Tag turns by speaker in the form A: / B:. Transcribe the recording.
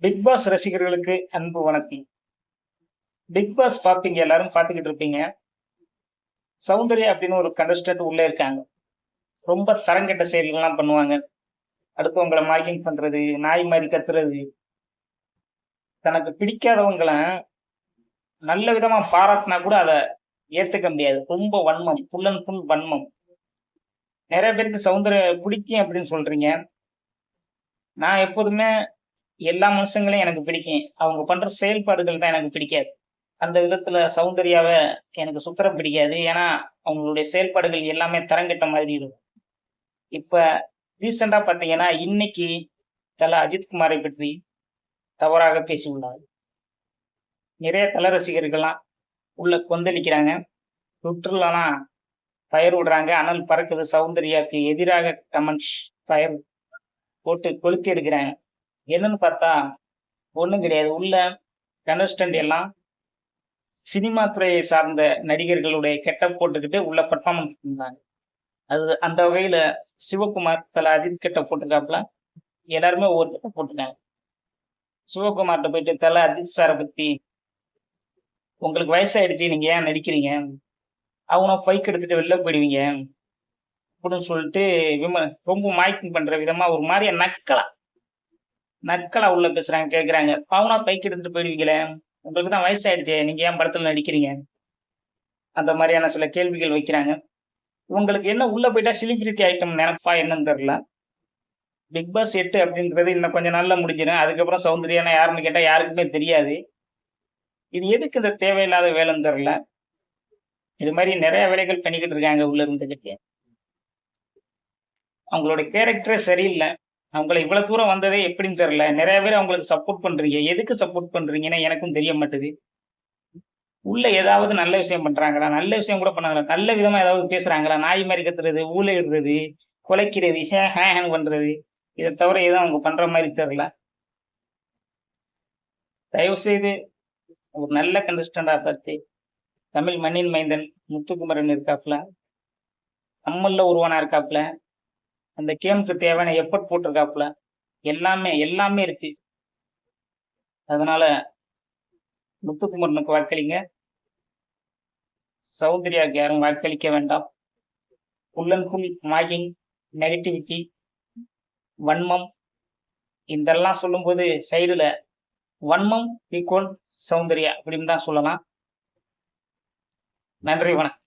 A: Big pass ரசிகர்களுக்கு அன்பு வணக்கம். பிக் பாஸ் பார்ப்பீங்க எல்லாரும் பார்த்துக்கிட்டு இருப்பீங்க. சௌந்தர்யா அப்படின்னு ஒரு கண்டஸ்டன்ட் உள்ளே இருக்காங்க. ரொம்ப தரங்கெட்ட செயல்கள்லாம் பண்ணுவாங்க. அடுத்தவங்களை மார்க்கிங் பண்றது நாய் மாதிரி கத்துறது. தனக்கு பிடிக்காதவங்கள நல்ல விதமா பாராட்டினா கூட அதை ஏத்துக்க முடியாது. ரொம்ப வன்மம் ஃபுல் அண்ட் ஃபுல் வன்மம். நிறைய பேருக்கு சௌந்தர்யா பிடிக்கும் அப்படின்னு சொல்றீங்க. நான் எப்போதுமே எல்லா மனுஷங்களையும் எனக்கு பிடிக்கும். அவங்க பண்ற செயல்பாடுகள் தான் எனக்கு பிடிக்காது. அந்த விதத்துல சௌந்தர்யாவை எனக்கு சுத்தரம் பிடிக்காது. ஏன்னா அவங்களுடைய செயல்பாடுகள் எல்லாமே தரங்கெட்ட மாதிரி இருக்கும். இப்ப ரீசெண்டா பாத்தீங்கன்னா இன்னைக்கு தல அஜித்குமாரை பற்றி தவறாக பேசியுள்ளார். நிறைய தல ரசிகர்கள்லாம் உள்ள கொந்தளிக்கிறாங்க. ட்விட்டர்லாம் ஃபயர் விடுறாங்க. அனல் பறக்குது. சௌந்தர்யாவுக்கு எதிராக கமெண்ட்ஸ் ஃபயர் போட்டு கொளுத்தி எடுக்கிறாங்க. என்னன்னு பார்த்தா ஒன்றும் கிடையாது. உள்ள கண்டஸ்டன்ட் எல்லாம் சினிமா துறையை சார்ந்த நடிகர்களுடைய கெட்டப் போட்டுக்கிட்டு உள்ள பர்ஃபார்மன்ஸ் பண்ணாங்க அது அந்த வகையில சிவகுமார் தல அஜித் கெட்ட போட்டிருக்காப்புல எல்லாருமே ஒவ்வொரு கெட்ட போட்டிருக்காங்க. சிவகுமார்கிட்ட போயிட்டு தல அஜித் சாரை பத்தி உங்களுக்கு வயசாயிடுச்சு நீங்க ஏன் நடிக்கிறீங்க? அவங்க பைக் எடுத்துட்டு வெளில போயிடுவீங்க. அப்படின்னு சொல்லிட்டு விம ரொம்ப மாய்க்கிங் பண்ற விதமா ஒரு மாதிரியா நக்கலாம் நக்கலா உள்ள பேசுறாங்க கேக்குறாங்க. பவுனா பைக் எடுத்துட்டு போயிடுவீங்களே? உங்களுக்கு தான் வயசாயிடுச்சு. நீங்க ஏன் படத்துல நடிக்கிறீங்க? அந்த மாதிரியான சில கேள்விகள் வைக்கிறாங்க. உங்களுக்கு என்ன உள்ள போயிட்டா செலிபிரிட்டி ஐட்டம் நினைப்பா என்னன்னு தெரியல. பிக் பாஸ் எட்டு அப்படின்றது இன்னும் கொஞ்சம் நாளில் முடிஞ்சிடும். அதுக்கப்புறம் சௌந்தர்யான யாருன்னு கேட்டா யாருக்குமே தெரியாது. இது எதுக்கு இந்த தேவையில்லாத வேலைன்னு தெரியல. இது மாதிரி நிறைய வேலைகள் பண்ணிக்கிட்டு இருக்காங்க உள்ள இருந்துகிட்டு. அவங்களோட கேரக்டரே சரியில்லை. அவங்கள இவ்வளவு தூரம் வந்ததே எப்படின்னு தெரியல. நிறைய பேர் அவங்களுக்கு சப்போர்ட் பண்றீங்க. எதுக்கு சப்போர்ட் பண்றீங்கன்னு எனக்கும் தெரிய மாட்டேது. உள்ள ஏதாவது நல்ல விஷயம் பண்றாங்களா? நல்ல விஷயம் கூட பண்ணாங்களா நல்ல விதமா ஏதாவது பேசுறாங்களா? நாய் மாதிரி கத்துறது ஊழையிடுறது குலைக்கிறது ஹேன் பண்றது. இதை தவிர எதுவும் அவங்க பண்ற மாதிரி தெரியல. தயவு செய்து ஒரு நல்ல கண்டஸ்டண்டா பார்த்து தமிழ் மண்ணின் மைந்தன் முத்துக்குமரன் இருக்காப்புல. நம்மள உருவானா இருக்காப்புல. அந்த கேமுக்கு தேவையான எஃபர்ட் போட்டிருக்காப்புல. எல்லாமே எல்லாமே இருக்கு. அதனால முத்துக்குமரனுக்கு வாக்களிங்க. சௌந்தர்யாவுக்கு யாரும் வாக்களிக்க வேண்டாம். Full and full mocking negativity வன்மம் இதெல்லாம் சொல்லும்போது சைடுல வன்மம் ஈக்குவல் சௌந்தர்யா அப்படின்னு தான் சொல்லலாம். நன்றி வணக்கம்.